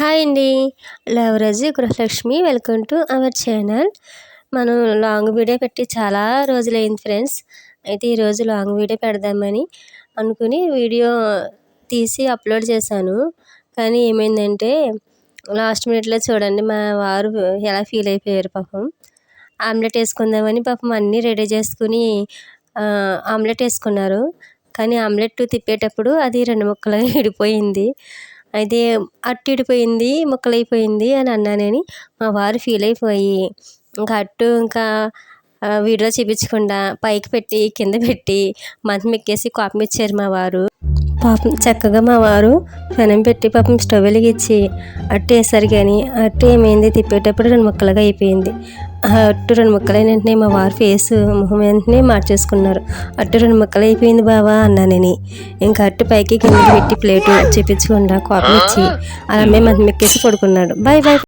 Hi అండి. Lavaraju Gruhalakshmi welcome to our channel. మనం long video పెట్టి చాలా రోజులైంది ఫ్రెండ్స్. అయితే ఈరోజు లాంగ్ వీడియో పెడదామని అనుకుని వీడియో తీసి అప్లోడ్ చేశాను. కానీ ఏమైందంటే లాస్ట్ మినిట్లో చూడండి మా వారు ఎలా ఫీల్ అయిపోయారు పాపం. ఆమ్లెట్ వేసుకుందామని పాపం అన్నీ రెడీ చేసుకుని ఆమ్లెట్ వేసుకున్నారు. కానీ ఆమ్లెట్ తిప్పేటప్పుడు అది రెండు ముక్కలు విడిపోయింది. అయితే అట్టు ఇడిపోయింది ముక్కలైపోయింది అని అన్నానని మా వారు ఫీల్ అయిపోయి ఇంకా అట్టు ఇంకా వీడియో చూపించకుండా పైకి పెట్టి కింద పెట్టి మంచం ఎక్కేసి కోపం ఇచ్చారు మా వారు. పాపం చక్కగా మా వారు పెనం పెట్టి పాపం స్టవ్ వెలిగించి అట్టు వేసారు కానీ అట్టు ఏమైంది తిప్పేటప్పుడు రెండు ముక్కలుగా అయిపోయింది. అట్టు రెండు ముక్కలైన వెంటనే మా వారి ఫేస్ మొహం వెంటనే మార్చేసుకున్నారు. అట్టు రెండు ముక్కలు అయిపోయింది బావా అన్నానని ఇంకా అట్టు పైకి కిందకి పెట్టి ప్లేటు చూపించకుండా కోపం ఇచ్చి అలా మేము మంచం ఎక్కేసి పడుకున్నాడు. Bye bye.